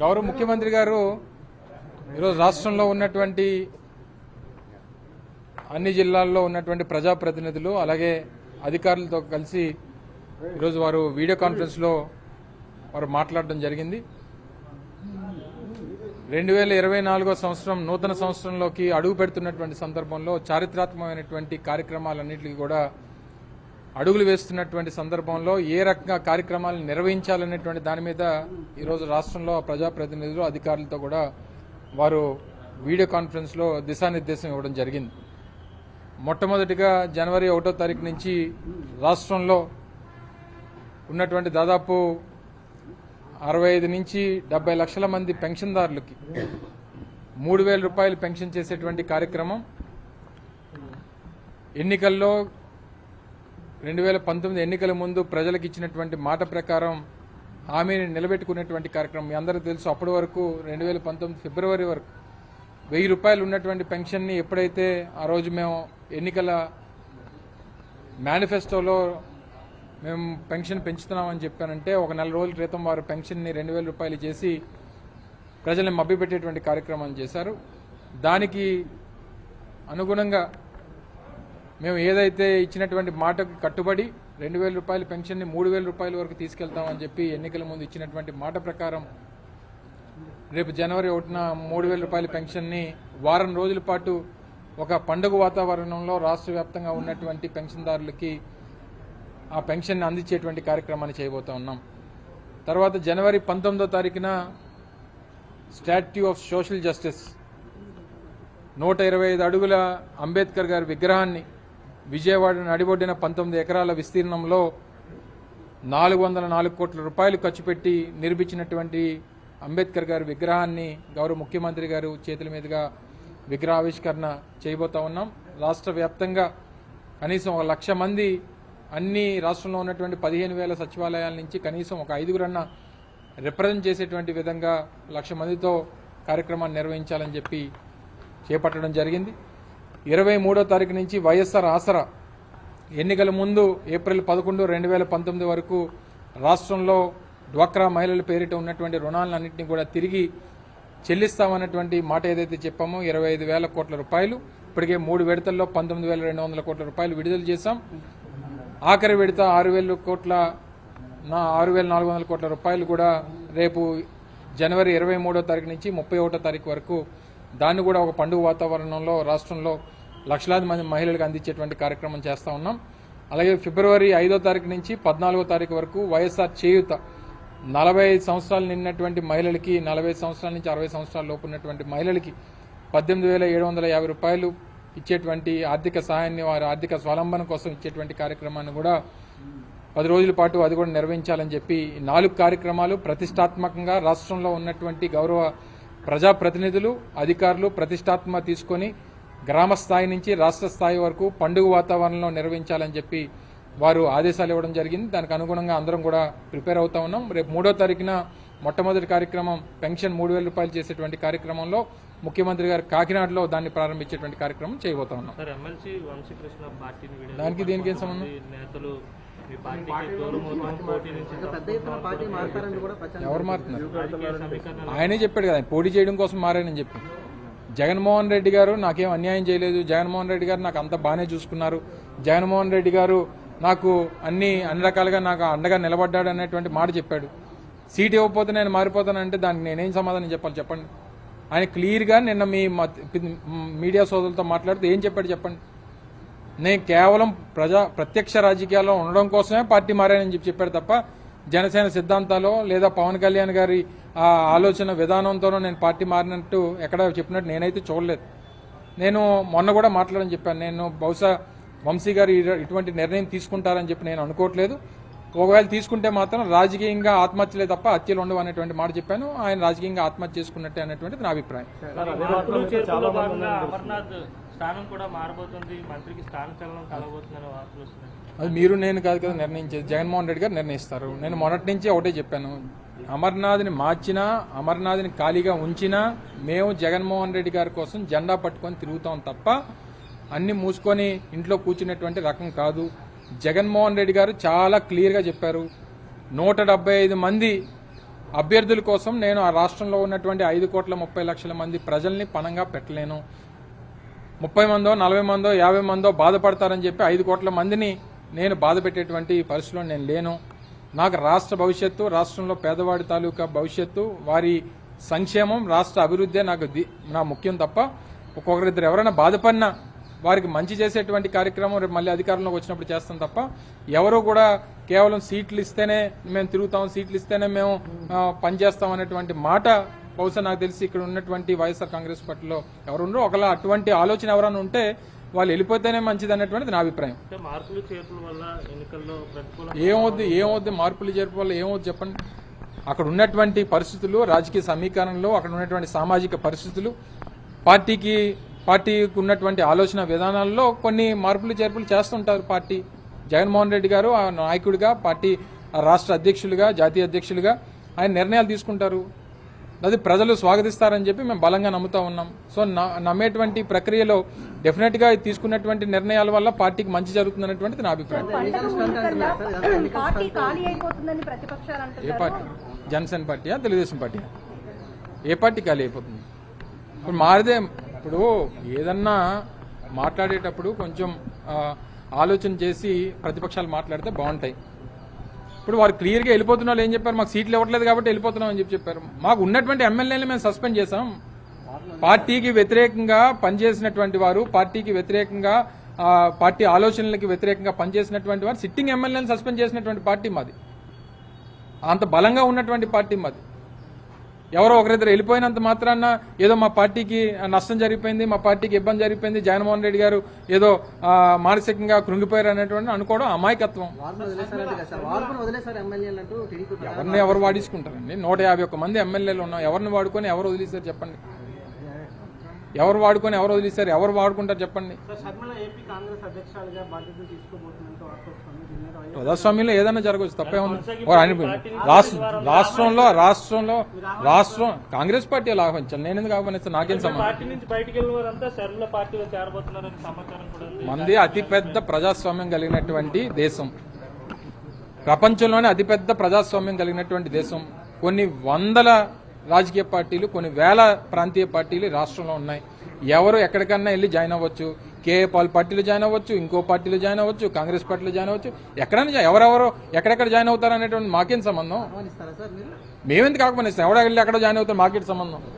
గౌరవ ముఖ్యమంత్రి గారు ఈరోజు రాష్ట్రంలో ఉన్నటువంటి అన్ని జిల్లాల్లో ఉన్నటువంటి ప్రజాప్రతినిధులు అలాగే అధికారులతో కలిసి ఈరోజు వారు వీడియో కాన్ఫరెన్స్లో వారు మాట్లాడడం జరిగింది. రెండు వేల ఇరవై నాలుగో సంవత్సరం నూతన సంవత్సరంలోకి అడుగు పెడుతున్నటువంటి సందర్భంలో చారిత్రాత్మకమైనటువంటి కార్యక్రమాలన్నింటికి కూడా అడుగులు వేస్తున్నటువంటి సందర్భంలో ఏ రకంగా కార్యక్రమాలు నిర్వహించాలనేటువంటి దాని మీద ఈరోజు రాష్ట్రంలో ప్రజాప్రతినిధులు అధికారులతో కూడా వారు వీడియో కాన్ఫరెన్స్లో దిశానిర్దేశం ఇవ్వడం జరిగింది. మొట్టమొదటిగా జనవరి ఒకటో తారీఖు నుంచి రాష్ట్రంలో ఉన్నటువంటి దాదాపు అరవై ఐదు నుంచి డెబ్బై లక్షల మంది పెన్షన్దారులకి మూడు వేల రూపాయలు పెన్షన్ చేసేటువంటి కార్యక్రమం. ఎన్నికల్లో రెండు వేల పంతొమ్మిది ఎన్నికల ముందు ప్రజలకు ఇచ్చినటువంటి మాట ప్రకారం హామీని నిలబెట్టుకునేటువంటి కార్యక్రమం మీ అందరూ తెలుసు. అప్పటి వరకు రెండు వేల పంతొమ్మిది ఫిబ్రవరి వరకు వెయ్యి రూపాయలు ఉన్నటువంటి పెన్షన్ని ఎప్పుడైతే ఆ రోజు మేము ఎన్నికల మేనిఫెస్టోలో మేము పెన్షన్ పెంచుతున్నామని చెప్పానంటే ఒక నెల రోజుల క్రితం వారు పెన్షన్ని రెండు వేల రూపాయలు చేసి ప్రజల్ని మభ్యపెట్టేటువంటి కార్యక్రమం చేశారు. దానికి అనుగుణంగా మేము ఏదైతే ఇచ్చినటువంటి మాటకు కట్టుబడి రెండు వేల రూపాయల పెన్షన్ని మూడు వేల రూపాయల వరకు తీసుకెళ్తామని చెప్పి ఎన్నికల ముందు ఇచ్చినటువంటి మాట ప్రకారం రేపు జనవరి ఒకటిన మూడు వేల రూపాయల పెన్షన్ని వారం రోజుల పాటు ఒక పండుగ వాతావరణంలో రాష్ట్ర వ్యాప్తంగా ఉన్నటువంటి పెన్షన్దారులకి ఆ పెన్షన్ని అందించేటువంటి కార్యక్రమాన్ని చేయబోతా ఉన్నాం. తర్వాత జనవరి పంతొమ్మిదో తారీఖున స్టాట్యూ ఆఫ్ సోషల్ జస్టిస్ నూట ఇరవై ఐదు అడుగుల అంబేద్కర్ గారి విగ్రహాన్ని విజయవాడ నడిబొడ్డిన పంతొమ్మిది ఎకరాల విస్తీర్ణంలో నాలుగు వందల నాలుగు కోట్ల రూపాయలు ఖర్చు పెట్టి నిర్మించినటువంటి అంబేద్కర్ గారి విగ్రహాన్ని గౌరవ ముఖ్యమంత్రి గారు చేతుల మీదుగా విగ్రహావిష్కరణ చేయబోతా ఉన్నాం. రాష్ట్ర వ్యాప్తంగా కనీసం ఒక లక్ష మంది అన్ని రాష్ట్రంలో ఉన్నటువంటి పదిహేను వేల సచివాలయాల నుంచి కనీసం ఒక ఐదుగురన్న రిప్రజెంట్ చేసేటువంటి విధంగా లక్ష మందితో కార్యక్రమాన్ని నిర్వహించాలని చెప్పి చేపట్టడం జరిగింది. ఇరవై మూడో తారీఖు నుంచి వైఎస్ఆర్ ఆసరా. ఎన్నికల ముందు ఏప్రిల్ పదకొండు రెండు వేల పంతొమ్మిది వరకు రాష్ట్రంలో డ్వాక్రా మహిళల పేరిట ఉన్నటువంటి రుణాలన్నింటినీ కూడా తిరిగి చెల్లిస్తామన్నటువంటి మాట ఏదైతే చెప్పామో ఇరవై ఐదు వేల కోట్ల రూపాయలు ఇప్పటికే మూడు విడతల్లో పంతొమ్మిది వేల రెండు వందల కోట్ల రూపాయలు విడుదల చేశాం. ఆఖరి విడత ఆరు వేల కోట్ల నా ఆరు వేల నాలుగు వందల కోట్ల రూపాయలు కూడా రేపు జనవరి ఇరవై మూడో తారీఖు నుంచి ముప్పై ఒకటో తారీఖు వరకు దాన్ని కూడా ఒక పండుగ వాతావరణంలో రాష్ట్రంలో లక్షలాది మంది మహిళలకు అందించేటువంటి కార్యక్రమం చేస్తూ ఉన్నాం. అలాగే ఫిబ్రవరి ఐదో తారీఖు నుంచి పద్నాలుగో తారీఖు వరకు వైఎస్ఆర్ చేయూత నలభై ఐదు సంవత్సరాలు నిన్నటువంటి మహిళలకి నలభై ఐదు సంవత్సరాల నుంచి అరవై సంవత్సరాల లోపు ఉన్నటువంటి మహిళలకి పద్దెనిమిది వేల ఏడు వందల యాభై రూపాయలు ఇచ్చేటువంటి ఆర్థిక సహాయాన్ని వారి ఆర్థిక స్వలంబన కోసం ఇచ్చేటువంటి కార్యక్రమాన్ని కూడా పది రోజుల పాటు అది కూడా నిర్వహించాలని చెప్పి నాలుగు కార్యక్రమాలు ప్రతిష్టాత్మకంగా రాష్ట్రంలో ఉన్నటువంటి గౌరవ ప్రజాప్రతినిధులు అధికారులు ప్రతిష్టాత్మ తీసుకొని గ్రామ స్థాయి నుంచి రాష్ట్ర స్థాయి వరకు పండుగ వాతావరణంలో నిర్వహించాలని చెప్పి వారు ఆదేశాలు ఇవ్వడం జరిగింది. దానికి అనుగుణంగా అందరం కూడా ప్రిపేర్ అవుతా ఉన్నాం. రేపు మూడో తారీఖున మొట్టమొదటి కార్యక్రమం పెన్షన్ మూడు వేల రూపాయలు చేసేటువంటి కార్యక్రమంలో ముఖ్యమంత్రి గారు కాకినాడలో దాన్ని ప్రారంభించేటువంటి కార్యక్రమం చేయబోతా ఉన్నాం. దానికి దీనికి ఏం సంబంధం? ఎవరు మారుతున్నారు? ఆయనే చెప్పాడు కదా ఆయన పోటీ చేయడం కోసం మారానని చెప్పి. జగన్మోహన్ రెడ్డి గారు నాకేం అన్యాయం చేయలేదు. జగన్మోహన్ రెడ్డి గారు నాకు అంత బాగానే చూసుకున్నారు. జగన్మోహన్ రెడ్డి గారు నాకు అన్ని అన్ని రకాలుగా నాకు అండగా నిలబడ్డాడు అనేటువంటి మాట చెప్పాడు. సీట్ ఇవ్వకపోతే నేను మారిపోతానంటే దానికి నేనేం సమాధానం చెప్పాలి చెప్పండి. ఆయన క్లియర్గా నిన్న మీ మత్- మీడియా సోదరులతో మాట్లాడితే ఏం చెప్పాడు చెప్పండి. నేను కేవలం ప్రజా ప్రత్యక్ష రాజకీయాల్లో ఉండడం కోసమే పార్టీ మారానని చెప్పి చెప్పాడు తప్ప జనసేన సిద్ధాంతాలు లేదా పవన్ కళ్యాణ్ గారి ఆ ఆలోచన విధానంతోనో నేను పార్టీ మారినట్టు ఎక్కడ చెప్పినట్టు నేనైతే చూడలేదు. నేను మొన్న కూడా మాట్లాడని చెప్పాను. నేను బహుశా వంశీ గారు ఇటువంటి నిర్ణయం తీసుకుంటారని చెప్పి నేను అనుకోవట్లేదు. ఒకవేళ తీసుకుంటే మాత్రం రాజకీయంగా ఆత్మహత్యలే తప్ప హత్యలు ఉండవు అనేటువంటి మాట చెప్పాను. ఆయన రాజకీయంగా ఆత్మహత్య చేసుకున్నట్టే అనేటువంటిది నా అభిప్రాయం. మార్పులు చేర్పులో భాగంగా అమర్నాథ్ స్థానం కూడా మారబోతుంది. మంత్రికి స్థాన చలనం కలగబోతుందని వార్తలు వస్తున్నాయి. అది మీరు నేను కాదు కదా నిర్ణయించేది. జగన్మోహన్ రెడ్డి గారు నిర్ణయిస్తారు. నేను మొదటి నుంచి ఒకటే చెప్పాను. అమర్నాథ్ని మార్చినా అమర్నాథ్ని ఖాళీగా ఉంచినా మేము జగన్మోహన్ రెడ్డి గారి కోసం జెండా పట్టుకొని తిరుగుతాం తప్ప అన్ని మూసుకొని ఇంట్లో కూర్చునేటువంటి రకం కాదు. జగన్మోహన్ రెడ్డి గారు చాలా క్లియర్గా చెప్పారు. నూట ఐదు మంది అభ్యర్థుల కోసం నేను ఆ రాష్ట్రంలో ఉన్నటువంటి ఐదు కోట్ల ముప్పై లక్షల మంది ప్రజల్ని పనంగా పెట్టలేను. ముప్పై మందో నలభై మందో యాభై మందో బాధపడతారని చెప్పి ఐదు కోట్ల మందిని నేను బాధ పెట్టేటువంటి పరిస్థితిలో నేను లేను. నాకు రాష్ట్ర భవిష్యత్తు రాష్ట్రంలో పేదవాడి తాలూకా భవిష్యత్తు వారి సంక్షేమం రాష్ట్ర అభివృద్ధి నాకు నా ముఖ్యం తప్ప ఒక్కొక్కరిద్దరు ఎవరైనా బాధపడినా వారికి మంచి చేసేటువంటి కార్యక్రమం రేపు మళ్ళీ అధికారంలోకి వచ్చినప్పుడు చేస్తాం తప్ప ఎవరు కూడా కేవలం సీట్లు ఇస్తేనే మేము తిరుగుతాం సీట్లు ఇస్తేనే మేము పనిచేస్తాం అనేటువంటి మాట బహుశా నాకు తెలిసి ఇక్కడ ఉన్నటువంటి వైఎస్ఆర్ కాంగ్రెస్ పార్టీలో ఎవరుండో ఒకలా అటువంటి ఆలోచన ఎవరైనా ఉంటే వాళ్ళు వెళ్ళిపోతేనే మంచిది అనేటువంటిది నా అభిప్రాయం. అంటే మార్పులు చేర్పుల వల్ల ఎన్నికల్లో ప్రతికూల ఏమవుద్ది ఏమవుద్ది మార్పులు చేర్పు వల్ల ఏమవుద్ది చెప్పండి. అక్కడ ఉన్నటువంటి పరిస్థితులు రాజకీయ సమీకరణలు అక్కడ ఉన్నటువంటి సామాజిక పరిస్థితులు పార్టీకి పార్టీకి ఉన్నటువంటి ఆలోచన విధానాల్లో కొన్ని మార్పులు చేర్పులు చేస్తుంటారు పార్టీ. జగన్మోహన్ రెడ్డి గారు ఆ నాయకుడిగా పార్టీ రాష్ట్ర అధ్యక్షులుగా జాతీయ అధ్యక్షులుగా ఆయన నిర్ణయాలు తీసుకుంటారు. అది ప్రజలు స్వాగతిస్తారని చెప్పి మేము బలంగా నమ్ముతా ఉన్నాం. సో న- నమ్మేటువంటి ప్రక్రియలో డెఫినెట్గా తీసుకున్నటువంటి నిర్ణయాల వల్ల పార్టీకి మంచి జరుగుతుందనేటువంటిది నా అభిప్రాయం. పార్టీ ఏ అంటున్నారు. పార్టీ? జనసేన పార్టీయా తెలుగుదేశం పార్టీయా? ఏ పార్టీ ఖాళీ అయిపోతుంది? ఇప్పుడు మారిదే ఇప్పుడు ఏదన్నా మాట్లాడేటప్పుడు కొంచెం ఆలోచన చేసి ప్రతిపక్షాలు మాట్లాడితే బాగుంటాయి. ఇప్పుడు వారు క్లియర్గా వెళ్ళిపోతున్న వాళ్ళు ఏం చెప్పారు? మాకు సీట్లు ఇవ్వట్లేదు కాబట్టి వెళ్ళిపోతున్నాం అని చెప్పి చెప్పారు. మాకు ఉన్నటువంటి ఎమ్మెల్యేలు మేము సస్పెండ్ చేసాం పార్టీకి వ్యతిరేకంగా పనిచేసినటువంటి వారు పార్టీకి వ్యతిరేకంగా పార్టీ ఆలోచనలకి వ్యతిరేకంగా పనిచేసినటువంటి వారు సిట్టింగ్ ఎమ్మెల్యేని సస్పెండ్ చేసినటువంటి పార్టీ మాది. అంత బలంగా ఉన్నటువంటి పార్టీ మాది. ఎవరో ఒకరిద్దరు వెళ్ళిపోయినంత మాత్రాన ఏదో మా పార్టీకి నష్టం జరిగిపోయింది మా పార్టీకి ఇబ్బంది జరిగిపోయింది జగన్మోహన్ రెడ్డి గారు ఏదో మానసికంగా కృంగిపోయారు అనేటువంటి అనుకోవడం అమాయకత్వం. ఎవరిని ఎవరు వాడించుకుంటారండి? నూట యాభై ఒక్క మంది ఎమ్మెల్యేలు ఉన్నాం. ఎవరిని వాడుకొని ఎవరు వదిలేశారు చెప్పండి? ఎవరు వాడుకొని ఎవరు వదిలేశారు? ఎవరు వాడుకుంటారు చెప్పండి. ప్రజాస్వామ్యంలో ఏదైనా జరగవచ్చు తప్పే ఉంది. రాష్ట్రంలో రాష్ట్రంలో రాష్ట్రం కాంగ్రెస్ పార్టీ ఆహ్వానించాలి? నేను ఎందుకు ఆహ్వానిస్తాను? నాకేం సంబంధం? మంది అతిపెద్ద ప్రజాస్వామ్యం కలిగినటువంటి దేశం. ప్రపంచంలోనే అతిపెద్ద ప్రజాస్వామ్యం కలిగినటువంటి దేశం. కొన్ని వందల రాజకీయ పార్టీలు కొన్ని వేల ప్రాంతీయ పార్టీలు రాష్ట్రంలో ఉన్నాయి. ఎవరు ఎక్కడికన్నా వెళ్ళి జాయిన్ అవ్వచ్చు? కేఏ పాల్ పార్టీలో జాయిన్ అవ్వచ్చు? ఇంకో పార్టీలో జాయిన్ అవ్వచ్చు? కాంగ్రెస్ పార్టీలో జాయిన్ అవ్వచ్చు? ఎక్కడైనా ఎవరెవరు ఎక్కడెక్కడ జాయిన్ అవుతారు అనేటువంటి మాకేం సంబంధం? మేమెందుకు కాకపోతే ఎవడ వెళ్ళి ఎక్కడ జాయిన్ అవుతారు మాకేంటి సంబంధం?